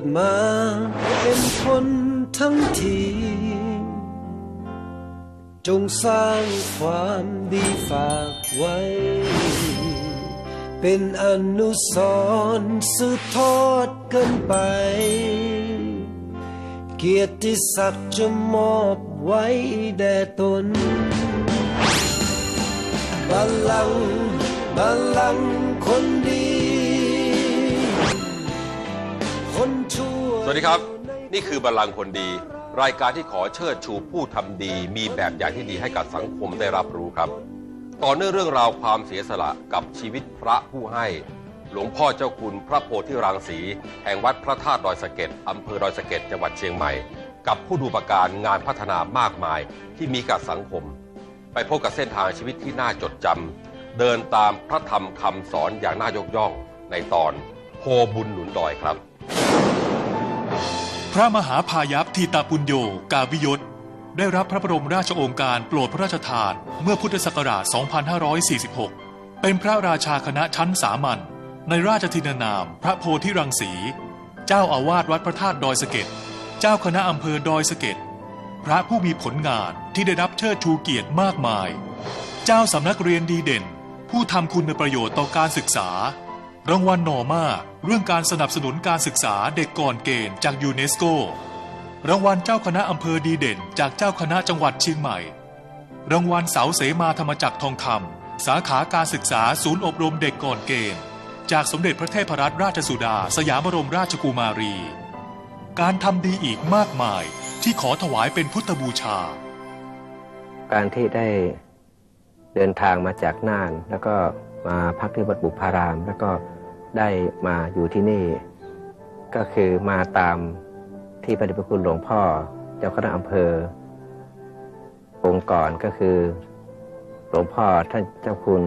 ดมาเป็นคนทั้งที จงสร้างความดีฝากไว้ เป็นอนุสรณ์สืบทอดกันไป เกียรติศักดิ์จะมอบไว้แด่ตนบัลลังก์บัลลังก์คนดี สวัสดีครับ นี่คือบัลลังก์คนดี รายการที่ขอเชิดชูผู้ทำดี มีแบบอย่างที่ดีให้กับสังคมได้รับรู้ครับ ต่อเนื่องเรื่องราวความเสียสละกับชีวิตพระผู้ให้ หลวงพ่อเจ้าคุณพระโพธิรังสี แห่งวัดพระธาตุดอยสะเก็ดอำเภอดอยสะเก็ดจังหวัดเชียงใหม่ กับผู้ดูประการงานพัฒนามากมายที่มีกับสังคม ไปพบกับเส้นทางชีวิตที่น่าจดจำเดินตามพระธรรมคำสอนอย่างน่ายกย่องในตอนโพบุญหนุนดอยครับ พระมหาพายัพทีตาปุญโญกาวิยศได้รับพระบรมราชโองการโปรดพระราชทานเมื่อพุทธศักราช 2546 เป็นพระราชาคณะชั้นสามัญในราชทินานาม พระโพธิรังสี เจ้าอาวาสวัดพระธาตุดอยสะเก็ด เจ้าคณะอำเภอดอยสะเก็ด พระผู้มีผลงานที่ได้รับเชิดชูเกียรติมากมาย เจ้าสำนักเรียนดีเด่น ผู้ทำคุณประโยชน์ต่อการศึกษา รางวัลหน่อมาเรื่องการสนับสนุนการศึกษาเด็กก่อนเกณฑ์จากยูเนสโก รางวัลเจ้าคณะอำเภอดีเด่น จากเจ้าคณะจังหวัดเชียงใหม่ รางวัลเสาเสมาธรรมจักรทองคำสาขาการศึกษาศูนย์อบรมเด็กก่อนเกณฑ์ จากสมเด็จพระเทพรัตนราชสุดา สยามบรมราชกุมารี การทำดีอีกมากมายที่ขอถวายเป็นพุทธบูชา การที่ได้เดินทางมาจากน่านแล้วก็ มาพักที่วัดบุพาราม แล้วก็ได้มาอยู่ที่นี่ ก็คือมาตามที่พระเดชพระคุณหลวงพ่อ เจ้าคณะอำเภอ องค์ก่อนก็คือ หลวงพ่อท่านเจ้าคุณ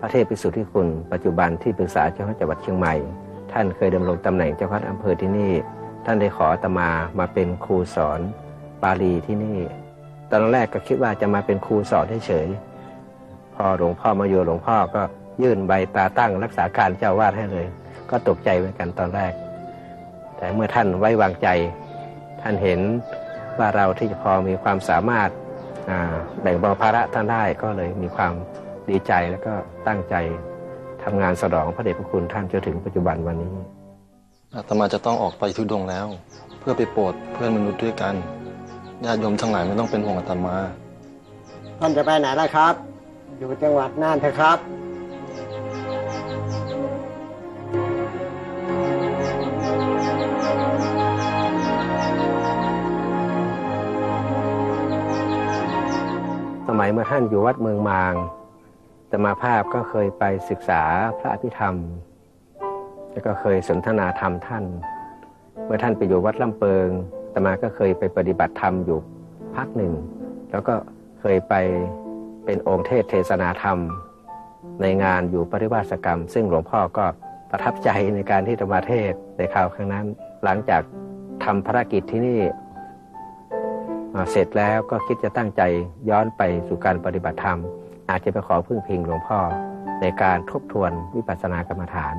พระเทพพิสุทธิคุณ ปัจจุบันที่ปรึกษาเจ้าคณะจังหวัดเชียงใหม่ ท่านเคยดำรงตำแหน่งเจ้าคณะอำเภอที่นี่ ท่านได้ขอตมามาเป็นครูสอนบาลีที่นี่ ตอนแรกก็คิดว่าจะมาเป็นครูสอนเฉยๆ พอหลวงพ่อมาอยู่หลวงพ่อก็ยื่นใบตาตั้งรักษาการเจ้าวาดให้เลย ก็ตกใจเหมือนกันตอนแรก แต่เมื่อท่านไว้วางใจ ท่านเห็นว่าเราที่จะพอมีความสามารถอ่าแบ่งเบาภาระท่านได้ก็เลยมีความดีใจแล้วก็ตั้งใจทำงานสนองพระเดชพระคุณท่านจนถึงปัจจุบันวันนี้อาตมาจะต้องออกไปทุดงค์แล้ว เพื่อไปโปรดเพื่อนมนุษย์ด้วยกันญาติโยมทั้งหลายไม่ต้องเป็นห่วงอาตมา ท่านจะไปไหนล่ะครับ อยู่จังหวัดน่านเถอะครับสมัยเมื่อท่านอยู่วัดเมืองมางตมาภาพก็เคยไปศึกษาพระอภิธรรม แล้วก็เคยสนทนาธรรมท่าน เมื่อท่านไปอยู่วัดลำเปิงตมาก็เคยไปปฏิบัติธรรมอยู่พักหนึ่ง แล้วก็เคยไป เป็นองค์เทศเทศนาธรรม ในงานอยู่ปริวาสกรรม ซึ่งหลวงพ่อก็ประทับใจในการที่จะมาเทศในคราวครั้งนั้น หลังจากทำภารกิจที่นี่เสร็จแล้วก็คิดจะตั้งใจย้อนไปสู่การปฏิบัติธรรม อาจจะไปขอพึ่งพิงหลวงพ่อในการทบทวนวิปัสสนากรรมฐาน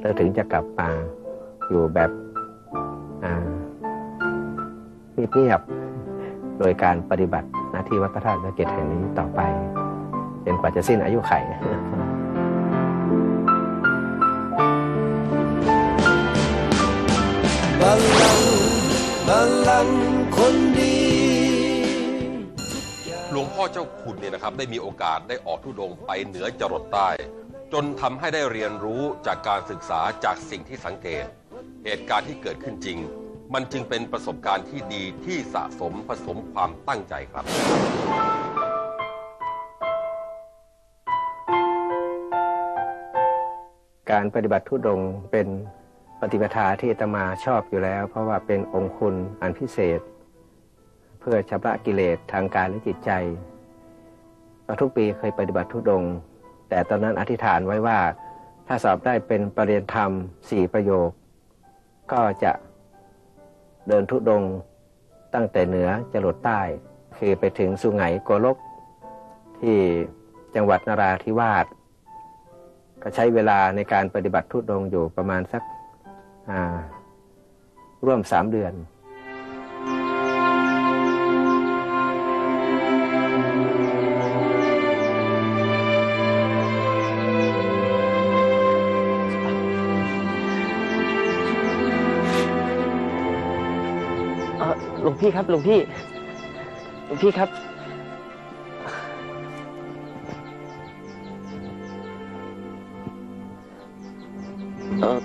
แล้วถึงจะกลับมาอยู่แบบเงียบๆโดยการปฏิบัติ น้าที่วัดพระธาตุพระเกศแห่งนี้ต่อไปจนกว่าจะสิ้นอายุไขบัลลังก์บัลลังก์คนดี หลวงพ่อเจ้าคุณเนี่ยนะครับ ได้มีโอกาสได้ออกทุดงค์ไปเหนือจรดใต้ จนทำให้ได้เรียนรู้จากการศึกษาจากสิ่งที่สังเกต เหตุการณ์ที่เกิดขึ้นจริง มันจึงเป็นประสบการณ์ที่ดีที่สะสมผสมความตั้งใจครับ การปฏิบัติทุดงค์เป็นปฏิปทาที่อาตมาชอบอยู่แล้ว เพราะว่าเป็นองค์คุณอันพิเศษ เพื่อชำระกิเลสทางกายและจิตใจก็ทุกปีเคยปฏิบัติทุดงค์แต่ตอนนั้นอธิษฐานไว้ว่า ถ้าสอบได้เป็นประเรียนธรรมสี่ประโยค ก็จะ เดินทุดง ตั้งแต่เหนือจรดใต้ คือไปถึงสุไหงโกลก ที่จังหวัดนราธิวาสก็ใช้เวลาในการปฏิบัติทุดงอยู่ประมาณสักร่วมสามเดือน หลวงพี่ครับหลวงพี่หลวงพี่ครับ เออ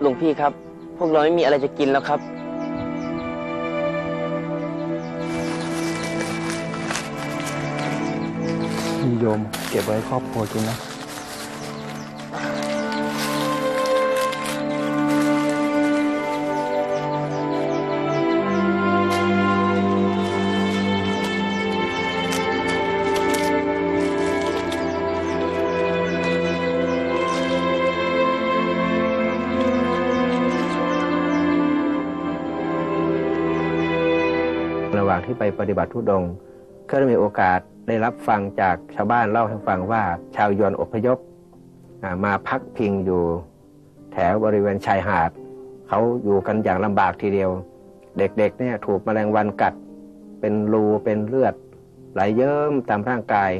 หลวงพี่ครับ พวกเราไม่มีอะไรจะกินแล้วครับ มีโยมเก็บไว้ครอบครัวกินนะ ที่ไปปฏิบัติทุดงก็ได้มีโอกาสได้รับฟังจากชาวบ้านเล่าให้ฟังว่าชาวยวนอพยพมาพักพิงอยู่แถวบริเวณชายหาดเขาอยู่กันอย่างลำบากทีเดียว เด็กๆเนี่ยถูกแมลงวันกัด เป็นรูเป็นเลือด ไหลเยิ้มตามร่างกาย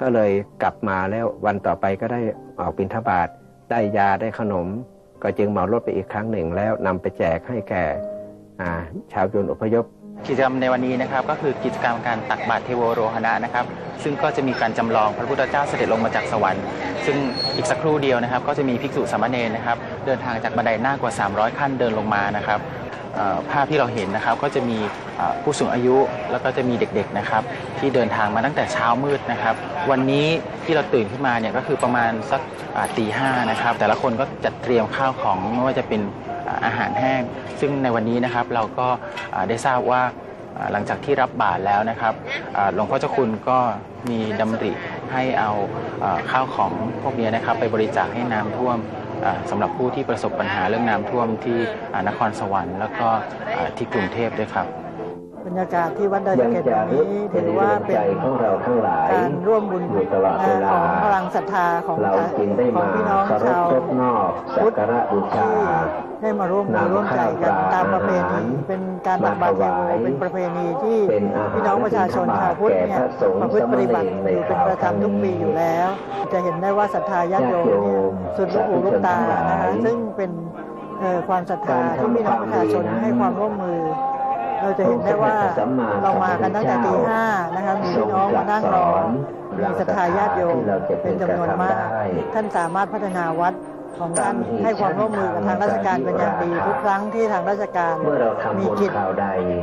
ก็เลยกลับมาแล้ววันต่อไปก็ได้ออกบิณฑบาตได้ยาได้ขนม ก็จึงเหมารถไปอีกครั้งหนึ่งแล้วนำไปแจกให้แก่ชาวยวนอพยพ กิจกรรมในวันนี้นะครับก็คือกิจกรรมการตักบาตรเทโวโรหณะนะครับ ซึ่งก็จะมีการจำลองพระพุทธเจ้าเสด็จลงมาจากสวรรค์ ซึ่งอีกสักครู่เดียวนะครับ ก็จะมีภิกษุสามเณรนะครับ เดินทางจากบันไดหน้ากว่า 300 ขั้นเดินลงมานะครับภาพที่เราเห็นนะครับก็จะมีผู้สูงอายุแล้วก็จะมีเด็กๆนะครับ ที่เดินทางมาตั้งแต่เช้ามืดนะครับ วันนี้ที่เราตื่นขึ้นมาเนี่ยก็คือประมาณสักตีห้านะครับ แต่ละคนก็จัดเตรียมข้าวของไม่ว่าจะเป็น อาหารแห้ง ซึ่งในวันนี้นะครับเราก็ได้ทราบว่าหลังจากที่รับบาตรแล้วนะครับหลวงพ่อเจ้าคุณก็มีดำริให้เอาข้าวของพวกนี้นะครับ ไปบริจาคให้น้ำท่วมอ่าสำหรับผู้ที่ประสบปัญหาเรื่องน้ำท่วมที่นครสวรรค์ แล้วก็ที่กรุงเทพด้วยครับ บรรยากาศที่วัดดอยสะเก็ดวันนี้ถือว่าเป็นของเราทั้งหลายการร่วมบุญอยู่ตลอดเวลาของพลังศรัทธาของเราจึงได้ของมาพี่น้องเคารชาพวรบนอกสักการะบูชาที่ได้มาร่วมมือร่วมใจกันตามประเพณีเป็นการตักบาตรเทโวเป็นประเพณีที่เป็นอาหารพี่น้องประชาชนชาวพุทธเนี่ยประพฤติปฏิบัติอยู่เป็นประจำทุกปีอยู่แล้ว จะเห็นได้ว่าศรัทธาญาติโยมเนี่ยสุดลูกหูลูกตานะคะซึ่งเป็นเอ่อความศรัทธาที่พี่น้องประชาชนให้ความร่วมมือ เราจะเห็นได้ว่าเรามากันตั้งแต่ตีห้านะคะมีพี่น้องมานั่งรอมีศรัทธาญาติโยมเป็นจำนวนมาก ท่านสามารถพัฒนาวัดของท่านให้ความร่วมมือกับทางราชการเป็นอย่างดีทุกครั้งที่ทางราชการมีกิจ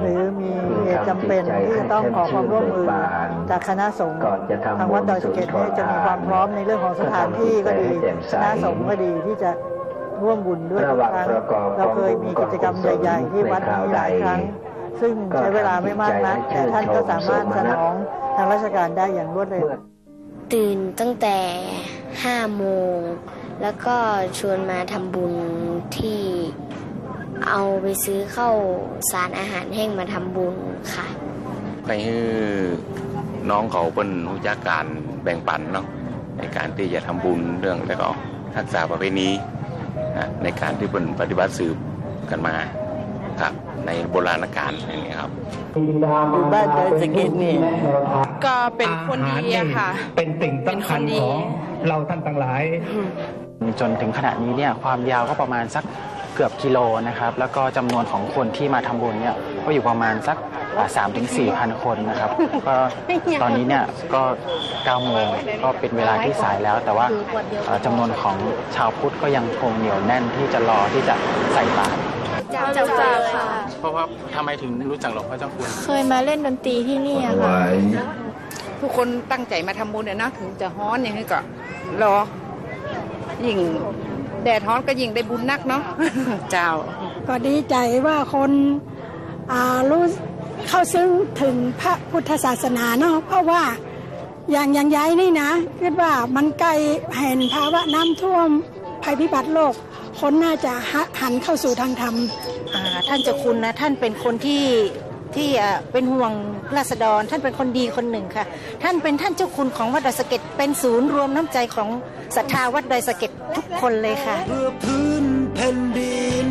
หรือมีเหตุจำเป็นที่จะต้องขอความร่วมมือจากคณะสงฆ์ทางวัดดอยสเก็ดเนี่ยจะมีความพร้อมในเรื่องของสถานที่ก็ดีคณะสงฆ์ก็ดีที่จะร่วมบุญด้วยทุกครั้งเราเคยมีกิจกรรมใหญ่ๆที่วัดนี้หลายครั้ง ซึ่งใช้เวลาไม่มากนักแต่ท่านก็สามารถสนองทางราชการได้อย่างรวดเร็ว ตื่นตั้งแต่ห้าโมง แล้วก็ชวนมาทำบุญที่เอาไปซื้อเข้าวสารอาหารแห้งมาทำบุญค่ะไปให้น้องเขาเป็นรู้จักการแบ่งปันเนาะในการที่จะทำบุญเรื่องแล้วก็รักษาประเพณีนะในการที่เป็นปฏิบัติสืบกันมา ครับ ในโบราณกาลอย่างนี้ยครับอยู่บ้านดอยสะเก็ดนี่ก็เป็นคนดีอะค่ะ เป็นสิ่งสำคัญของเราท่านทั้งหลาย จนถึงขณะนี้เนี่ยความยาวก็ประมาณสักเกือบกิโลนะครับ แล้วก็จำนวนของคนที่มาทำบุญเนี่ยก็อยู่ประมาณสักสามถึงสี่พันคนนะครับ ก็ตอนนี้เนี่ยก็9โมงก็เป็นเวลาที่สายแล้ว แต่ว่าเอ่อจำนวนของชาวพุทธก็ยังคงเหนียวแน่นที่จะรอที่จะใส่บาตร รู้จักค่ะ เพราะว่าทำไมถึงรู้จักหลวงพ่อเจ้าคุณเคยมาเล่นดนตรีที่นี่อะค่ะ ทุกคนตั้งใจมาทำบุญเนี่ยนะถึงจะฮ้อนอย่างนี้ก็รอ ยิ่งแดดฮ้อนก็ยิ่งได้บุญนักเนาะ เจ้า ก็ดีใจว่าคนอ่ารู้เข้าซึ้งถึงพระพุทธศาสนาเนาะเพราะว่าอย่างอย่างย้ายนี่นะคิดว่ามันใกล้เห็นภาวะน้ำท่วมภัยพิบัติโลก คนน่าจะหันเข้าสู่ทางธรรมท่านเจ้าคุณนะท่านเป็นคนที่ที่เป็นห่วงราษฎร ท่านเป็นคนดีคนหนึ่งค่ะ ท่านเป็นท่านเจ้าคุณของวัดดอยสะเก็ดเป็นศูนย์รวมน้ำใจของศรัทธาวัดดอยสะเก็ดทุกคนเลยค่ะเพื่อพื้นแผ่นดิน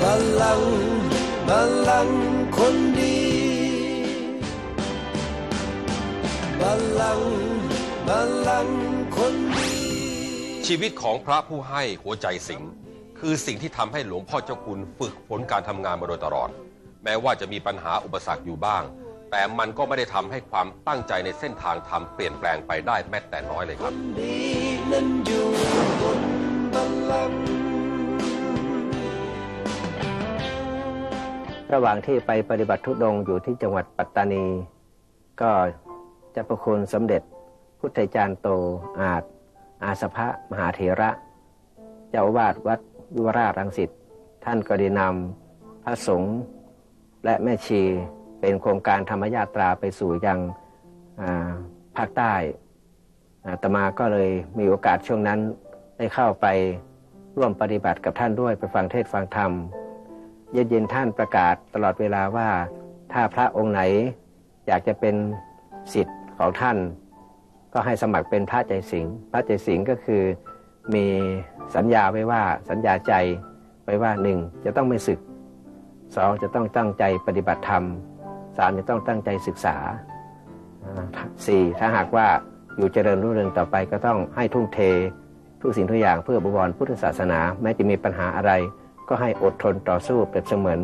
บาลังบาลังคนดีบาลลัง บัลลังก์คนดีชีวิตของพระผู้ให้หัวใจสิงห์คือสิ่งที่ทำให้หลวงพ่อเจ้าคุณฝึกฝนการทำงานมาโดยตลอด แม้ว่าจะมีปัญหาอุปสรรคอยู่บ้าง แต่มันก็ไม่ได้ทำให้ความตั้งใจในเส้นทางทำเปลี่ยนแปลงไปได้แม้แต่น้อยเลยครับ ดีนั้นอยู่บนบัลลังก์ระหว่างที่ไปปฏิบัติทุดงค์อยู่ที่จังหวัดปัตตานี ก็เจะประคุณสมเด็จ พุทธจารย์โตอาจอาสภะมหาเถระ เจ้าวาสวัดยุวราชรังสิตท่านก็ได้นำพระสงฆ์และแม่ชีเป็นโครงการธรรมยาตราไปสู่ยังภาคใต้ตมาก็เลยมีโอกาสช่วงนั้นได้เข้าไปร่วมปฏิบัติกับท่านด้วยไปฟังเทศน์ฟังธรรม เย็นๆท่านประกาศตลอดเวลาว่าถ้าพระองค์ไหนอยากจะเป็นสิทธิ์ของท่าน ก็ให้สมัครเป็นพระใจสิงห์พระใจสิงห์ก็คือมีสัญญาไว้ว่าสัญญาใจไว้ว่าหนึ่งจะต้องไม่ศึกสองจะต้องตั้งใจปฏิบัติธรรมสามจะต้องตั้งใจศึกษาสี่ถ้าหากว่าอยู่เจริญรุ่งเรืองต่อไปก็ต้องให้ทุ่มเท ทุกสิ่งทุกอย่างเพื่อบวรพุทธศาสนา แม้จะมีปัญหาอะไร ก็ให้อดทนต่อสู้เปรียบเสมือน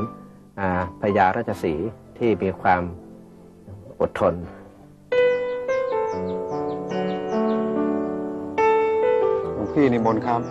อพญาราชสีที่มีความอดทน พี่นิมนต์ครับ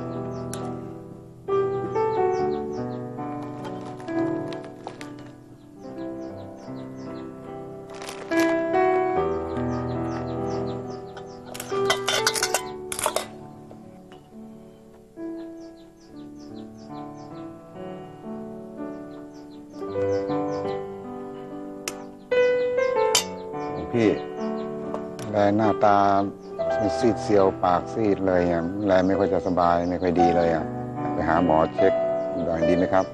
หลวงพี่แลหน้าตา ซีดเซียวปากซีดเลยอะแลไม่ค่อยจะสบายไม่ค่อยดีเลยอะไปหาหมอเช็คหน่อยดีไหมครับ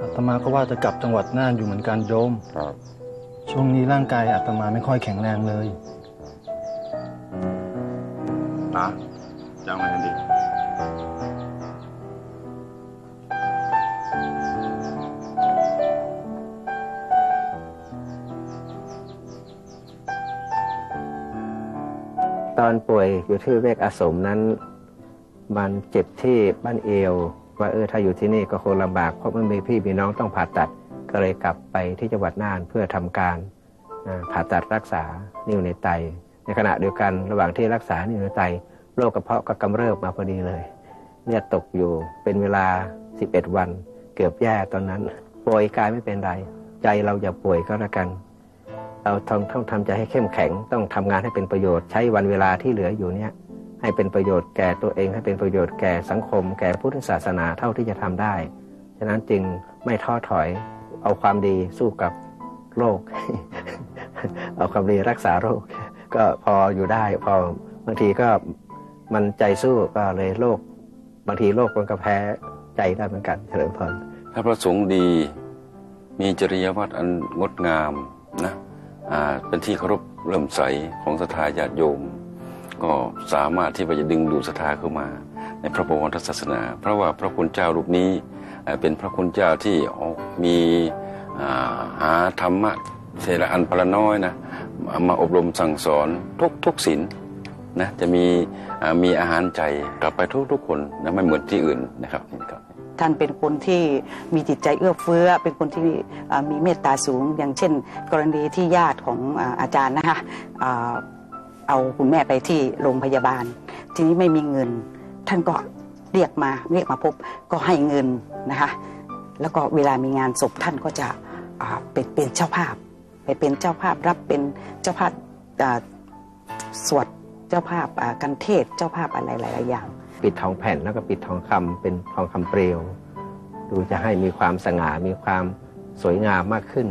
อาตมาก็ว่าจะกลับจังหวัดน่านอยู่เหมือนกันโยม ครับ ช่วงนี้ร่างกายอาตมาไม่ค่อยแข็งแรงเลย นะจะเอาไงกันดี อนป่วยอยู่ที่เวกอาสมนั้น มันเจ็บที่บ้านเอว ว่าเออถ้าอยู่ที่นี่ก็คงลำบากเพราะมันมีพี่มีน้องต้องผ่าตัดก็เลยกลับไปที่จังหวัดน่านเพื่อทำการผ่าตัดรักษานิ่วในไต ในขณะเดียวกันระหว่างที่รักษานิ่วในไตโรคกระเพาะก็กำเริบมาพอดีเลยเลือดตกอยู่เป็นเวลา 11 วัน เกือบแย่ตอนนั้น ป่วยกายไม่เป็นไร ใจเราอย่าป่วยก็แล้วกัน เราต้องต้องทำใจให้เข้มแข็ง ต้องทำงานให้เป็นประโยชน์ใช้วันเวลาที่เหลืออยู่เนี่ยให้เป็นประโยชน์แก่ตัวเอง ให้เป็นประโยชน์แก่สังคม แก่พุทธศาสนาเท่าที่จะทำได้ ฉะนั้นจึงไม่ท้อถอยเอาความดีสู้กับโรคเอาความดีรักษาโรค ก็พออยู่ได้พอบางทีก็มันใจสู้ก็เลยโรคบางทีโรคมันก็แพ้ใจได้เหมือนกันเฉลิมพรถ้าพระสงฆ์ดีมีจริยวัตรอันงดงามนะ เป็นที่เคารพเริ่มใสของศรัทธาญาติโยม ก็สามารถที่จะดึงดูดศรัทธาเข้ามา ในพระบวรศาสนา เพราะว่าพระคุณเจ้ารูปนี้เป็นพระคุณเจ้าที่มีหาธรรมะเทระอันพลน้อยนะมาอบรมสั่งสอนทุกทุกศีลนะจะมีมีอาหารใจกลับไปทุกทุกคนนะไม่เหมือนที่อื่นนะครับครับ ท่านเป็นคนที่มีจิตใจเอื้อเฟื้อ เป็นคนที่มีเมตตาสูง อย่างเช่น กรณีที่ญาติของอาจารย์นะคะเอาคุณแม่ไปที่โรงพยาบาล ทีนี้ไม่มีเงิน ท่านก็เรียกมาเรียกมาพบก็ให้เงินนะคะแล้วก็เวลามีงานศพท่านก็จะเป็นเป็นเจ้าภาพ ไปเป็นเจ้าภาพรับเป็นเจ้าภาพอ่าสวดเจ้าภาพอ่ากันเทศเจ้าภาพอะไรหลาย ๆ อย่าง ปิดทองแผ่นแล้วก็ปิดทองคำเป็นทองคำเปลว ดูจะให้มีความสง่ามีความสวยงามมากขึ้น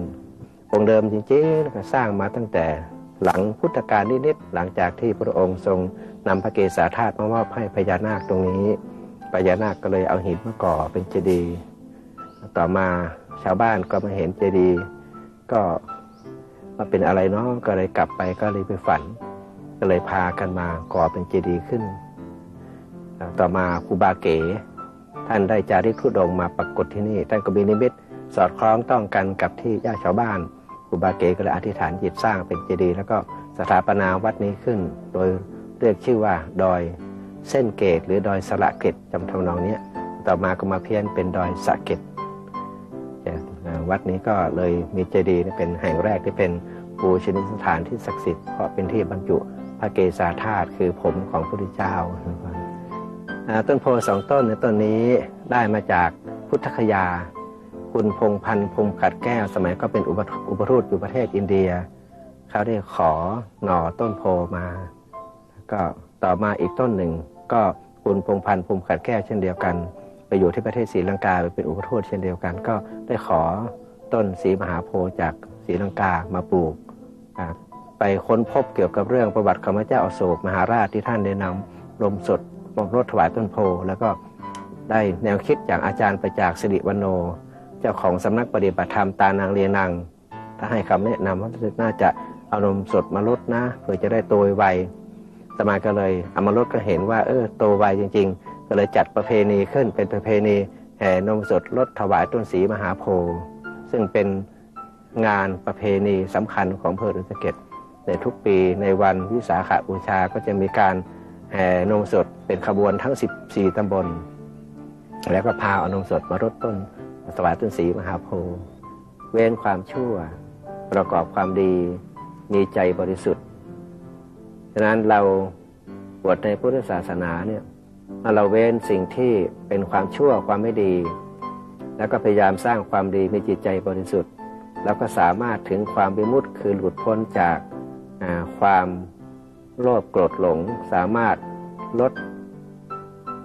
องค์เดิมจริงๆสร้างมาตั้งแต่หลังพุทธกาลนิดๆหลังจากที่พระองค์ทรงนำพระเกศาธาตุมามอบให้พญานาคตรงนี้พญานาคก็เลยเอาหินมาก่อเป็นเจดีย์ต่อมาชาวบ้านก็มาเห็นเจดีย์ก็มาเป็นอะไรเนาะก็เลยกลับไปก็เลยไปฝัน ก็เลยพากันมาก่อเป็นเจดีย์ขึ้น ต่อมาครูบาเก๋ท่านได้จาริกธุดงค์มาปรากฏที่นี่ ท่านก็มีนิมิตสอดคล้องต้องกันกับที่ญาติชาวบ้านครูบาเก๋ก็เลยอธิษฐานจิตสร้างเป็นเจดีย์แล้วก็สถาปนาวัดนี้ขึ้น โดยเรียกชื่อว่าดอยเส้นเกตหรือดอยสระเกตจำทำนองเนี้ยต่อมาก็มาเพี้ยนเป็นดอยสระเกตวัดนี้ก็เลยมีเจดีย์เป็นแห่งแรกที่เป็นปูชนียสถานที่ศักดิ์สิทธิ์เพราะเป็นที่บรรจุพระเกศาธาตุคือผมของพระพุทธเจ้า ต้นโพสองต้นในต้นนี้ได้มาจากพุทธคยา คุณพงพันธ์พงขัดแก้ว สมัยก็เป็นอุปอุปทูตอยู่ประเทศอินเดีย เขาได้ขอหน่อต้นโพมา ก็ต่อมาอีกต้นหนึ่ง ก็คุณพงพันธ์พงขัดแก้วเช่นเดียวกัน ไปอยู่ที่ประเทศศรีลังกาไปเป็นอุปทูตเช่นเดียวกัน ก็ได้ขอต้นศรีมหาโพจากศรีลังกามาปลูกไปค้นพบเกี่ยวกับเรื่องประวัติของพระเจ้าอโศกมหาราชที่ท่านได้นำลมสด มอบรถถวายต้นโพ แล้วก็ได้แนวคิดจากอาจารย์ประจักษ์สิริวันโน เจ้าของสำนักปฏิบัติธรรมตานางเรียนางถ้าให้คำแนะนำว่าน่าจะเอานมสดมาลดนะเพื่อจะได้โตไวสมาก็เลยเอามาลดก็เห็นว่าเออโตไวจริง ๆ ก็เลยจัดประเพณีขึ้นเป็นประเพณีแห่นมสดลดถวายต้นสีมหาโพธิ์ซึ่งเป็นงานประเพณีสำคัญของอำเภอดอยสเก็ดในทุกปีในวันวิสาขบูชาก็จะมีการ นมสดเป็นขบวนทั้ง 14 ตำบล แล้วก็พาเอานมสดมารดต้นถวายต้นสีมหาโพธิ์เว้นความชั่ว ประกอบความดีมีใจบริสุทธิ์ฉะนั้นเราบวชในพุทธศาสนาเนี่ยเราเว้นสิ่งที่เป็นความชั่วความไม่ดี แล้วก็พยายามสร้างความดีมีจิตใจบริสุทธิ์ แล้วก็สามารถถึงความวิมุตติคือหลุดพ้นจากความ โลภโกรธหลงสามารถลด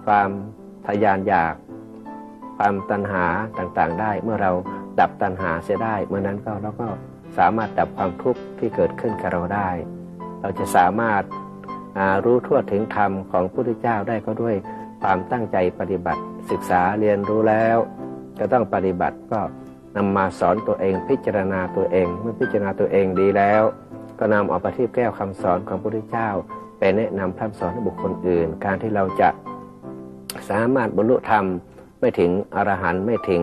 ความทยานอยาก ความตัณหาต่างๆ ได้ เมื่อเราดับตัณหาเสียได้ เมื่อนั้นก็เราก็สามารถดับความทุกข์ที่เกิดขึ้นกับเราได้ เราจะสามารถรู้ทั่วถึงธรรมของพระพุทธเจ้าได้ก็ด้วยความตั้งใจปฏิบัติ ศึกษาเรียนรู้แล้ว ก็ต้องปฏิบัติก็นำมาสอนตัวเองพิจารณาตัวเอง เมื่อพิจารณาตัวเองดีแล้ว ก็นำเอาประทีปแก้วคำสอนของพระพุทธเจ้า ไปแนะนำพร่ำสอนให้บุคคลอื่น การที่เราจะสามารถบรรลุธรรมไม่ถึงอรหันต์ไม่ถึง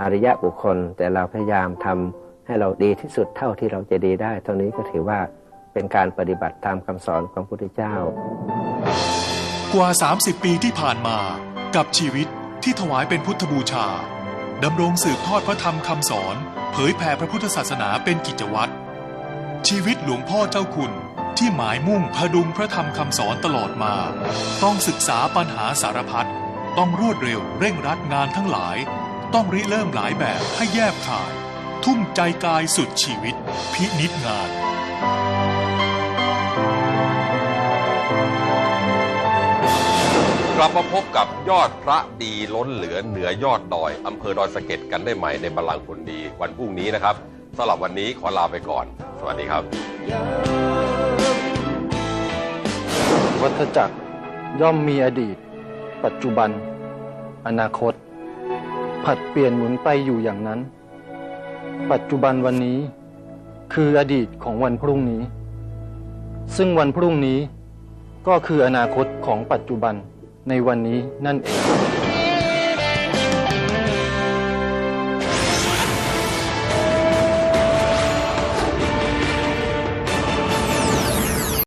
อริยะบุคคล แต่เราพยายามทำให้เราดีที่สุดเท่าที่เราจะดีได้เท่านี้ก็ถือว่าเป็นการปฏิบัติตามคำสอนของพระพุทธเจ้า กว่า 30 ปีที่ผ่านมากับชีวิตที่ถวายเป็นพุทธบูชาดำรงสืบทอดพระธรรมคำสอน เผยแผ่พระพุทธศาสนาเป็นกิจวัตร ชีวิตหลวงพ่อเจ้าคุณที่หมายมุ่งพดุงพระธรรมคำสอนตลอดมา ต้องศึกษาปัญหาสารพัดต้องรวดเร็วเร่งรัดงานทั้งหลาย ต้องริเริ่มหลายแบบให้แยบขาย ทุ่มใจกายสุดชีวิต พินิจงาน กลับมาพบกับยอดพระดีล้นเหลือเหนือยอดดอยอำเภอดอยสะเก็ดกันได้ใหม่ในบัลลังก์คนดีวันพรุ่งนี้นะครับสำหรับวันนี้ขอลาไปก่อน สวัสดีครับ วัฏจักรย่อมมีอดีต ปัจจุบัน อนาคต ผัดเปลี่ยนหมุนไปอยู่อย่างนั้น ปัจจุบันวันนี้ คืออดีตของวันพรุ่งนี้ ซึ่งวันพรุ่งนี้ก็คืออนาคตของปัจจุบันในวันนี้นั่นเอง